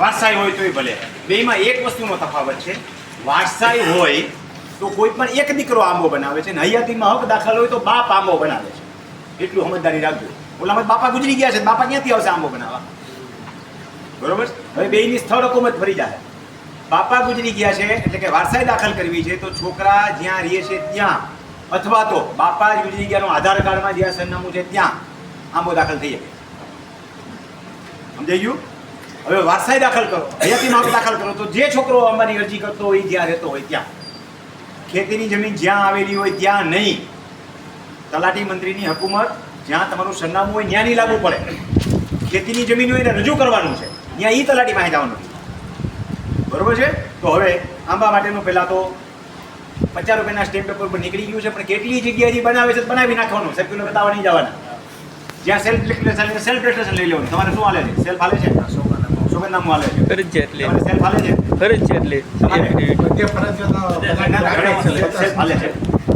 વારસાઈ હોય તોય ભલે. બેયમાં એક વસ્તુનો તફાવત છે. વારસાઈ હોય તો કોઈ પણ એક દીકરો આંબો બનાવે છે ને હયાતીમાં હક દાખલ હોય તો બાપ આંબો બનાવે છે. એટલું સમજદારી રાખજો. ઓલામાં બાપા ગુજરી ગયા છે બાપા ક્યાંથી આવશે આંબો બનાવવા? બરોબર? હવે બેયની સ્થળ હકુમત ફરી જાય. બાપા ગુજરી ગયા છે એટલે કે વારસાઈ દાખલ કરવી છે તો છોકરા જ્યાં રહે છે ત્યાં. અથવા તો બાપા ગુજરી ગયાનો આધાર કાર્ડમાં જ્યાં સરનામું છે ત્યાં આંબો દાખલ થઈ શકે. સમજાઈ ગયું? હવે વારસાઈ દાખલ કરો. હયાતી માપ દાખલ કરો. તો જે છોકરો આંબાની અરજી કરતો હોય જ્યાં રહેતો હોય ત્યાં. ખેતીની જમીન જ્યાં આવેલી હોય ત્યાં નહીં. તલાટી મંત્રીની હકુમત જ્યાં તમારું સરનામું હોય ત્યાં નહીં લાગુ પડે. ખેતીની જમીન હોય એને રજૂ કરવાનું છે. ત્યાં એ તલાટી પાસે જવાનું બરોબર છે? તો હવે આંબા માટેનું પહેલાં તો પચાસ રૂપિયાના સ્ટેમ્પ પેપર પર નીકળી ગયું છે, પણ કેટલી જગ્યાએ બનાવે છે બનાવી નાખવાનું. સર્ક્યુલર બતાવવા નહીં જવાના. જ્યાં સેલ્ફ ડિક્લેરેશન સેલ્ફ રજિસ્ટ્રેશન લઈ લેવાનું. તમારે શું હાલે છે? સેલ્ફ હાલે છે? સોગંદનામું હાલે છે. ફરજિયાત લે સેલ્ફ હાલે છે? ફરજિયાત લે તમારે? એફિડેવિટ સેલ્ફ હાલે છે.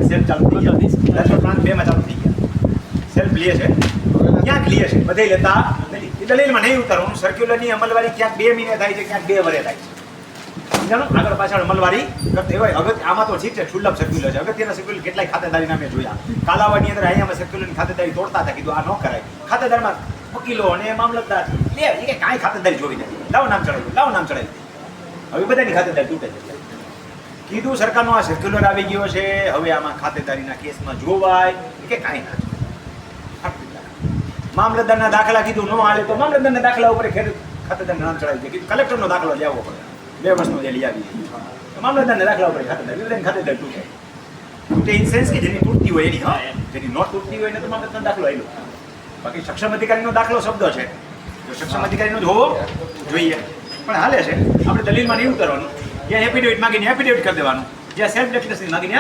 સેલ્ફ ચાલુ થઈ ગયા. દસ ઉપરાંત બેમાં ચાલુ થઈ ગયા. સેલ્ફ લે છે. ક્યાંક લે છે? બધે લેતા નથી. દલીલમાં નહીં ઉતારવાનું. સર્ક્યુલરની અમલવારી ક્યાંક બે મહિને થાય છે ક્યાંક બે વરે થાય છે. સમજાણું? આગળ પાછળ અમલવારી કરતી હોય. અગત્ય આમાં તો ઠીક છે સુલભ સર્ક્યુલર છે. અગત્યના સર્ક્યુલર કેટલાય ખાતેદારીના મેં જોયા. કાલાવાડની અંદર અહીંયા સર્ક્યુલરની ખાતેદારી તોડતા હતા. કીધું આ ન કરાય. ખાતેદારમાં વકીલો અને મામલતદાર. લે, એ કે કાંઈ ખાતેદારી જોવી નથી. લાવો નામ ચડાવી, લાવો નામ ચડાવી. હવે બધાની ખાતેદારી તૂટે છે. કીધું સરકારનો આ સર્ક્યુલર આવી ગયો છે, હવે આમાં ખાતેદારીના કેસમાં જોવાય. કે કાંઈ ના. મામલતદારના દાખલા કીધું ન હાલે તો મામલતદારના દાખલા ઉપર ખેડૂત ખાતેદાર નામ ચડાવી દે. કીધું કલેક્ટરનો દાખલો લેવો પડે. બે વર્ષનો જે લઈ આવી. મામલતદારના દાખલા ઉપર ખાતેદાર બધાને ખાતેદાર તૂટે. તૂટે ઇન સેન્સ કે જેની તૂટતી હોય એની, હા. જેની નોટ તૂટતી હોય એને તો મામલતદાર દાખલો આવ્યો બાકી સક્ષમ અધિકારીનો દાખલો શબ્દ છે. તો સક્ષમ અધિકારીનો જ જોઈએ. પણ હાલે છે. આપણે દલીલમાં નહીં ઉતરવાનું. જ્યાં એફિડેવિટ માગીને એફિડેવિટ કરી દેવાનું. જ્યાં સેલ્ફ ડિક્લેરેશન માગીને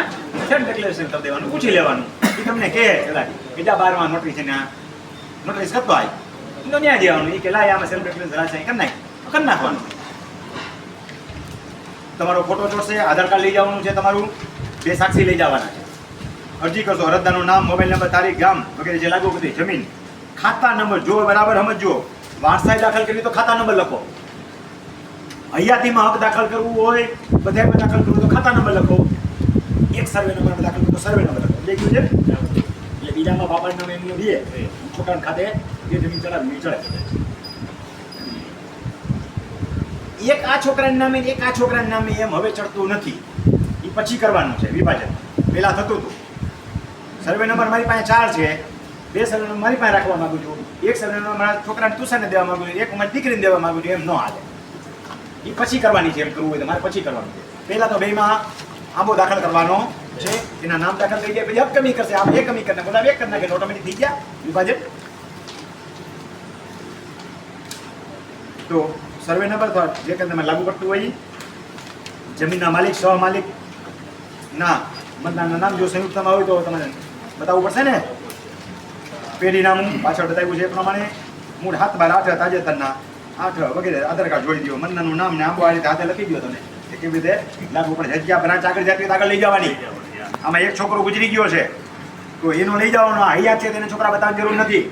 સેલ્ફ ડિક્લેરેશન કરી દેવાનું. પૂછી લેવાનું. એ તમને કહે કદાચ, બીજા બારમાં નોટરી છે ને નોટરી કરતો આવી તો ત્યાં જવાનું એ કે, લાય, આમાં સેલ્ફ ડિક્લેરેશન છે. કરી નાખ. તો નાખવાનું. તમારો ફોટો જોડશે, આધાર કાર્ડ લઈ જવાનું છે તમારું. બે સાક્ષી લઈ જવાના છે. અરજી કરશો. અરજદારનું નામ મોબાઈલ નંબર તારીખ, ગામ વગેરે જે લાગુ બધી જમીન. ખાતા નંબર જો બરાબર સમજો વારસાઈ દાખલ કરવી તો ખાતા નંબર લખો. હયાતીમાં હક દાખલ કરવું હોય બધામાં દાખલ કરવું તો ખાતા નંબર લખો. એક સર્વે નંબર દાખલ કરવો તો સર્વે નંબર લખો. લઈ ગયું છે? એટલે બીજામાં બાપા નામે એમનું રહીએ છોકરાના ખાતે જે જમીન ચડાવી એ ચડે. એક આ છોકરાના નામે એક આ છોકરાના નામે એમ હવે ચડતું નથી. એ પછી કરવાનું છે, વિભાજન. પહેલાં થતું હતું. સર્વે નંબર મારી પાસે ચાર છે. બે સર્વે મારી પાસે રાખવા માંગુ છું. એક સર્વે મારા છોકરાને ટ્યુશને દેવા માંગુ છું. એક મારી દીકરીને દેવા માંગુ છું. એમ ન હાલે. એ પછી કરવાની છે, એમ કરવું હોય તો મારે પછી કરવાનું છે. પહેલાં તો બેમાં આંબો દાખલ કરવાનો છે. એના નામ દાખલ થઈ ગયા. પછી હક કમી કરશે. આમ એક કમી કરીને બધા એક કરી નાખે. ઓટોમેટિક થઈ ગયા. વિભાજન. તો સર્વે નંબર તો જે કરીને લાગુ પડતું હોય, જમીનના માલિક, સહ માલિક ના મતદાનના નામ જો સંયુક્તમાં હોય તો તમારે બતાવવું પડશે ને? પેઢી નામ પાછળ બતાવ્યું છે. એ પ્રમાણે મૂળ હાથ બાર આઠ તાજેતરના આઠ વગેરે આધાર કાર્ડ જોડી દો મન્નાનું નામ ને આંબો આ રીતે હાથે લખી દો તમે એ કેવી રીતે લાગુ પડે. જગ્યા બ્રાન્ચ આગળ જતી આગળ લઈ જવાની. આમાં એક છોકરો ગુજરી ગયો છે. તો એનો લઈ જવાનો. આ હયાત છે, તેને છોકરા બતાવવાની જરૂર નથી.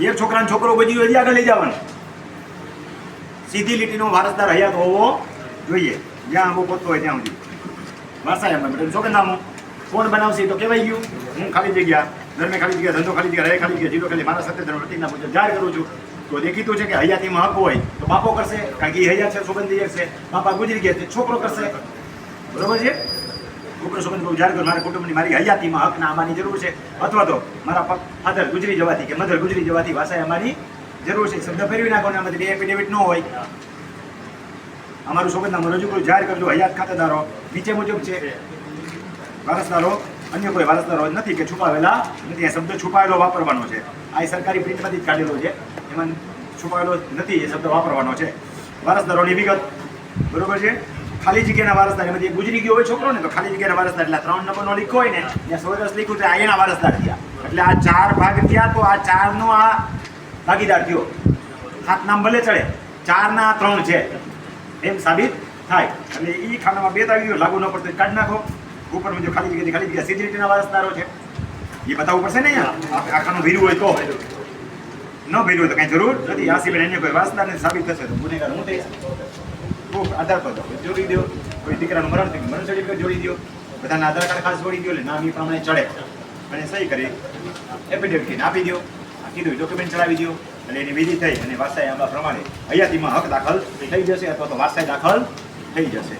એક છોકરાનો છોકરો ગુજરી ગયો, હજી આગળ લઈ જવાનો. સીધી લીટીનો વારસદાર હયાત હોવો જોઈએ. જ્યાં આંબો પોતો હોય ત્યાં સુધી. વારસા એમ સોગંદનામું કોણ બનાવશે તો કહેવાય ગયું. હું ખાલી જગ્યા ધર્મે ખાલી જગ્યા ધંધો ખાલી જગ્યા રહે, ખાલી જગ્યા જીરો ખાલી મારા સાથે ધર્મ પ્રતિજ્ઞા મુજબ જાહેર કરું છું. તો દેખીતું છે કે હૈયાતીમાં હક હોય તો બાપો કરશે, કારણ કે હૈયા છે, સુગંધી છે. બાપા ગુજરી ગયા છે, છોકરો કરશે. બરોબર છે? છોકરો સુગંધ બહુ જાહેર મારા કુટુંબની મારી હયાતીમાં હકના આમાંની જરૂર છે. અથવા તો મારા ફાધર ગુજરી જવાથી કે મધર ગુજરી જવાથી વાસાએ અમારી જરૂર છે. શબ્દ ફેરવી નાખો ને આમાંથી એફિડેવિટ ન હોય. અમારું સોગંદનામું રજૂ કરું, જાહેર કરજો, હયાત ખાતેદારો નીચે મુજબ છે. વારસદારો અન્ય કોઈ વારસદારો નથી કે છુપાવેલા નથી. આ શબ્દ છુપાયેલો વાપરવાનો છે. આ એ સરકારી પ્રિન્ટમાંથી જ કાઢેલો છે. એમાં છુપાયેલો નથી એ શબ્દ વાપરવાનો છે. વારસદારોની વિગત. બરોબર છે? ખાલી જગ્યાના વારસદાર. એમાંથી ગુજરી ગયો હોય છોકરો ને તો ખાલી જગ્યાના વારસદાર. એટલે ત્રણ નંબરનો લીખો હોય ને, ત્યાં સોરસ લીખું છે એના વારસદાર થયા. એટલે આ ચાર ભાગ થયા તો આ ચારનો આ ભાગીદાર થયો. સાત નામ ભલે ચડે. ચારના ત્રણ છે. એમ સાબિત થાય. એટલે એ ખાનામાં બે આવી લાગુ ન પડતો. હોય કાઢી નાખો. ઉપર મુજબ ખાલી જગ્યાથી ખાલી જગ્યા સીધી રીતના વારસદારો છે. એ બતાવવું પડશે ને આખાનું ભીરું હોય તો. ન ભીરું હોય તો કાંઈ જરૂર નથી. આ સિવાય અન્ય કોઈ વાસદારને સાબિત થશે તો ગુનેગાર હું થઈશ. ખૂબ આધાર પર જોડી દો. કોઈ દીકરાનું મરણ મરણ સર્ટિફિકેટ જોડી દો. બધાના આધાર કાર્ડ ખાસ જોડી દો એટલે નામ એ પ્રમાણે ચડે. અને સહી કરી એફિડેવિટ આપી દો. આ કીધું ડોક્યુમેન્ટ ચડાવી દો. એટલે એની વિધિ થઈ અને વારસાઈ આંબા પ્રમાણે હયાતીમાં હક દાખલ થઈ જશે અથવા તો વારસાઈ દાખલ થઈ જશે.